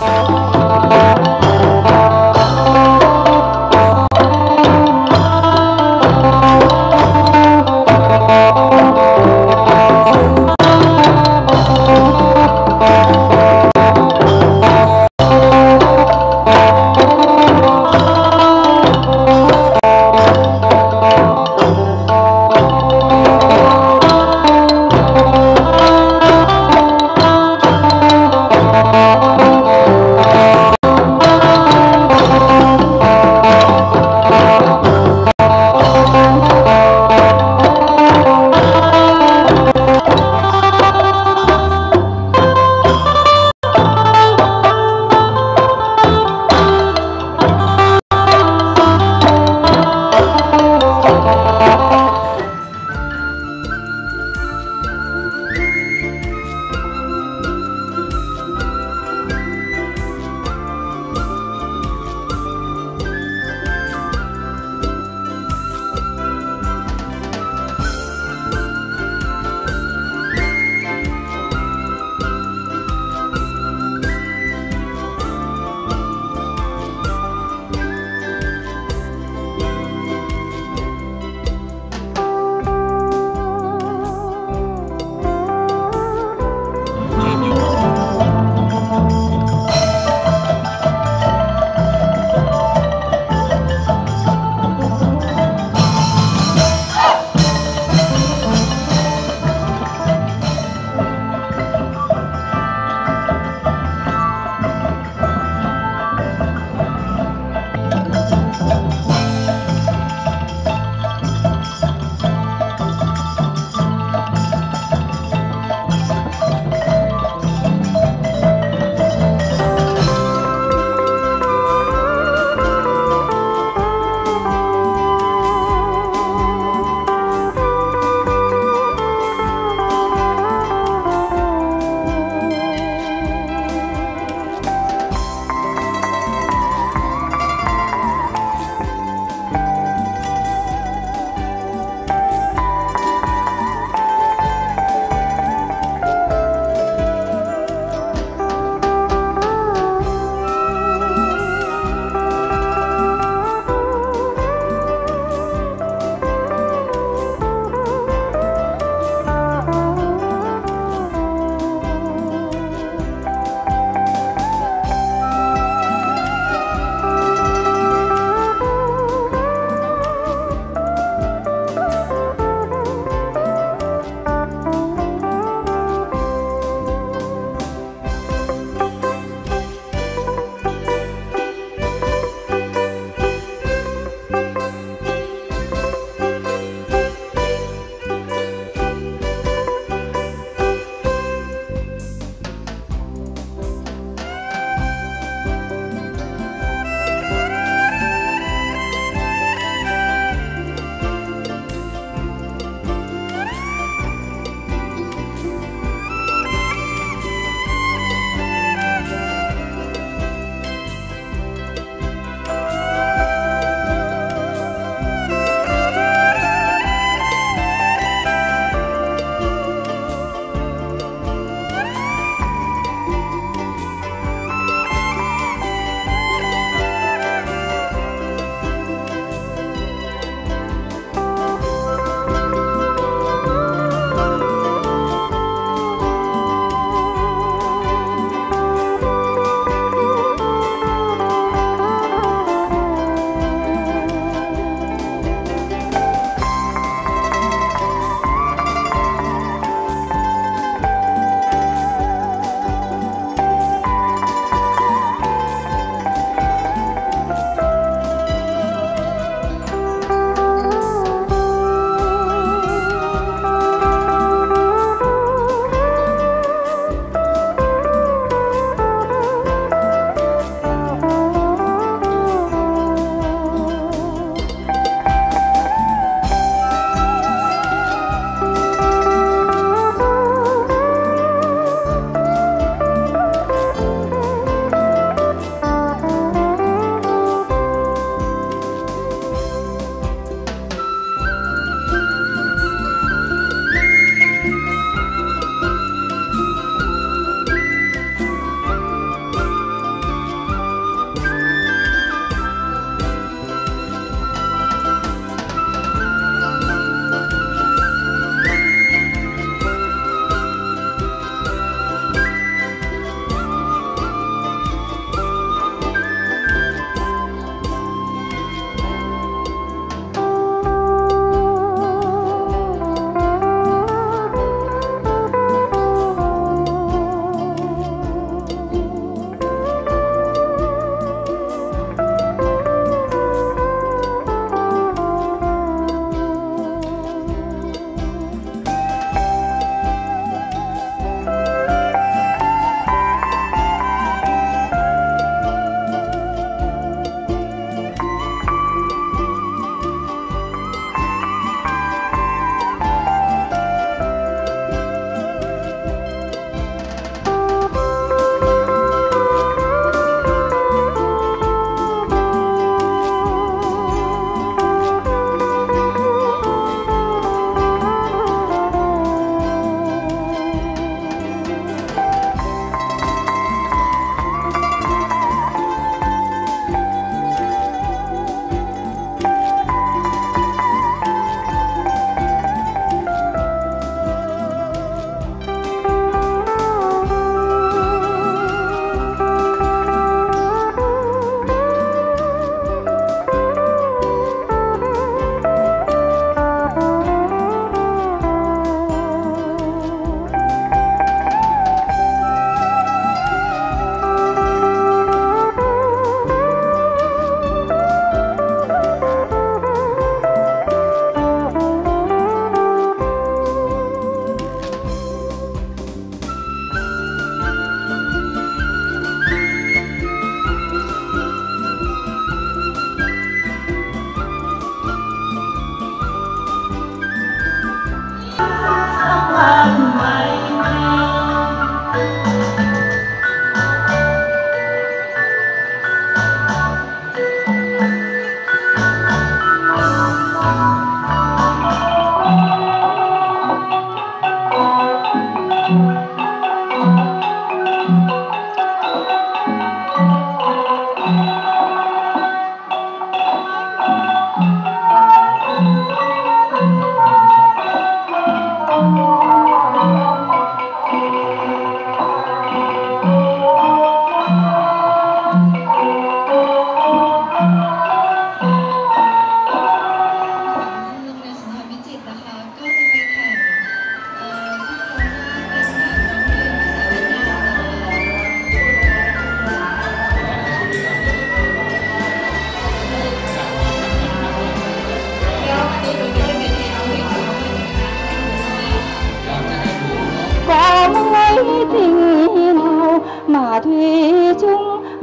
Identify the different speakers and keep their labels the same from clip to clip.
Speaker 1: Thank you.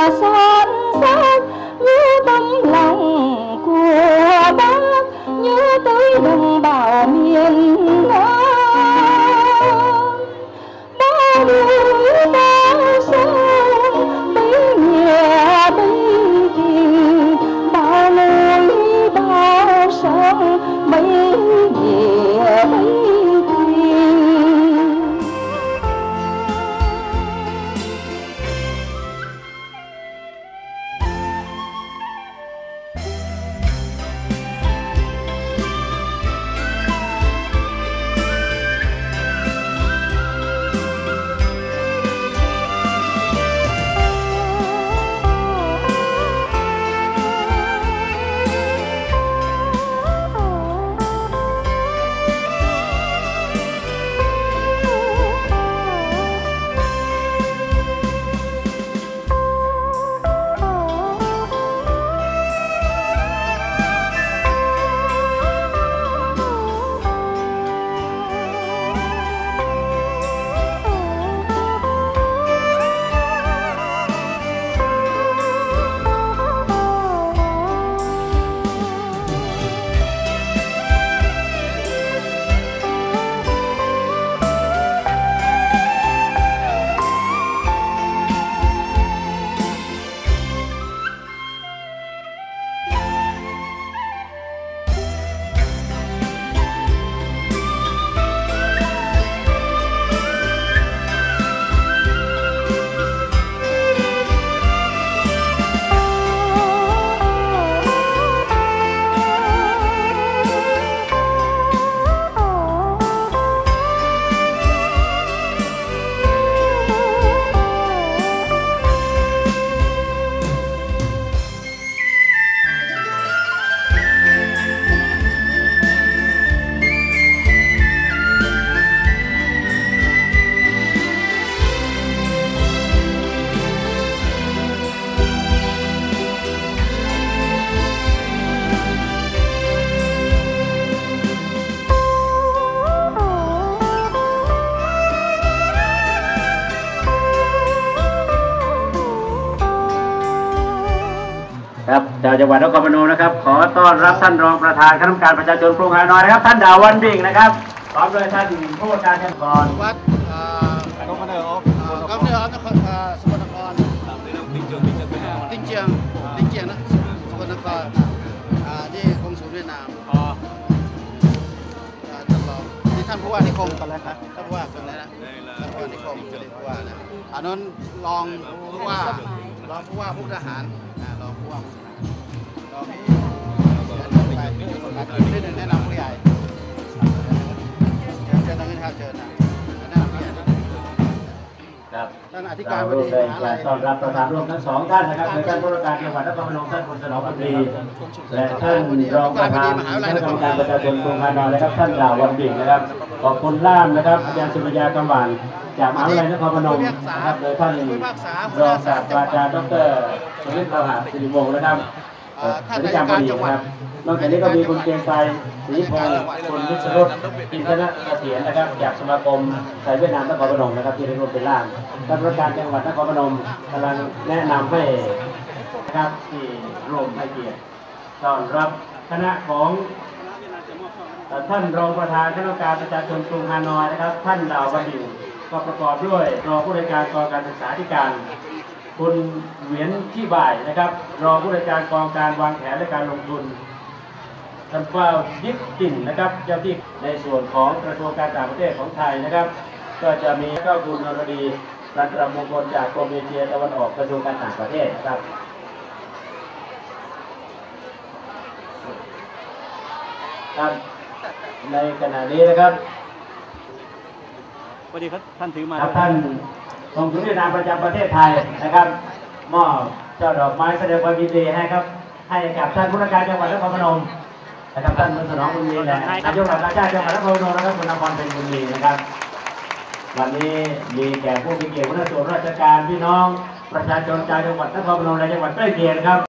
Speaker 1: Masal จังหวัดนครพนมนะครับ ขอต้อนรับท่านรองประธานคณะกรรมการประชาชนกรุงฮานอยนะครับ ท่านดาววันบิ่งนะครับพร้อมด้วยท่านผู้ว่าการจังหวัด
Speaker 2: วัดกองพันเอออฟกองพันเอออฟนครอ่าสกลนครติงเจียงติงเจียงติงเจียงนะสกลนครอ่า แล้วครับท่านผู้ว่าคนนั้นนะนผู้ว่านิคมท่านผู้ว่านะอันนั้นรองไปถ้าผู้ทหารอ่องผู้แนะนำผู้ใหญ่เชิญเชิญทางนี้ครับเชิญนะแนะนำผู้ใหญ่
Speaker 1: ครับ
Speaker 2: ท่านอธิ
Speaker 1: กา
Speaker 2: รบดี
Speaker 1: มแร
Speaker 2: ม
Speaker 1: ง
Speaker 2: หา
Speaker 1: การ
Speaker 2: ลัย
Speaker 1: ต้อนรับประธานร่วมทั้งสองท่านนะครับคือท่านผู้ว่าการจังหวัดนครพนมท่านคุณสนองพันตรีและท่านรองประธานคณะกรรมการประชาชนกรุงฮานอยนะครับ ท่านดาววันบิ่งนะครับขอบคุณล่ามนะครับอาจารย์สุริยากำหวานจากมหาวิทยาลัยนครพนมนะครับโดยท่านรองศาสตราจารย์ดรสุรินทร์เราหะสิริวงศ์นะครับ
Speaker 2: ท่าน
Speaker 1: ท่านา
Speaker 2: ยกา
Speaker 1: ร
Speaker 2: จังหวัด
Speaker 1: ครับนอกจากนี้ก็มีคุณเกรียงไกรศรีพงศ์คุณวิศรุตอินทรเสถียรนะครับ จากสมาคมไทยเวียดนามนครพนมนะครับที่ได้ร่วมเป็นล่ามท่านผู้การจังหวัดนครพนมกำลังแนะนำให้นะครับที่ร่วมให้เกียรติต้อนรับคณะของท่านรองประธานคณะกรรมการประชาชนกรุงฮานอยนะครับ ท่านดาวบดินทร์ก็ประกอบด้วยรองผู้ในวยการกองการศึกษาธิการ คุณเหวียนที่บ่ายนะครับ รองผู้ในวยการกองการวางแผนและการลงทุนท่านเฝ้ายิบติ่นนะครับ เจ้าที่ในส่วนของกระทรวงการต่างประเทศของไทยนะครับ ก็จะมีเจ้าคุณนรดีรัตนมงคลจากกรมเอเชียตะวันออกกระทรวงการต่างประเทศนะครับครับในขณะนี้นะครับ
Speaker 3: สวัสดีครับท่านถือมา
Speaker 1: ครับท่าน กองทุนเวียดนามประจำประเทศไทยนะครับ มอบเจ้าดอกไม้แสดงความยินดีให้ครับ ให้กับท่านผู้ว่าการจังหวัดนครพนมนะครับท่านมุสนองบุญมีและนายกเหล่ากาชาจังหวัดนครพนมนะครับคุณนครเป็นบุญมีนะครับ วันนี้มีแก่ผู้มีเกียรติหัวหน้าส่วนราชการพี่น้องประชาชนชาวจังหวัดนครพนมและจังหวัดใกล้เคียงครับ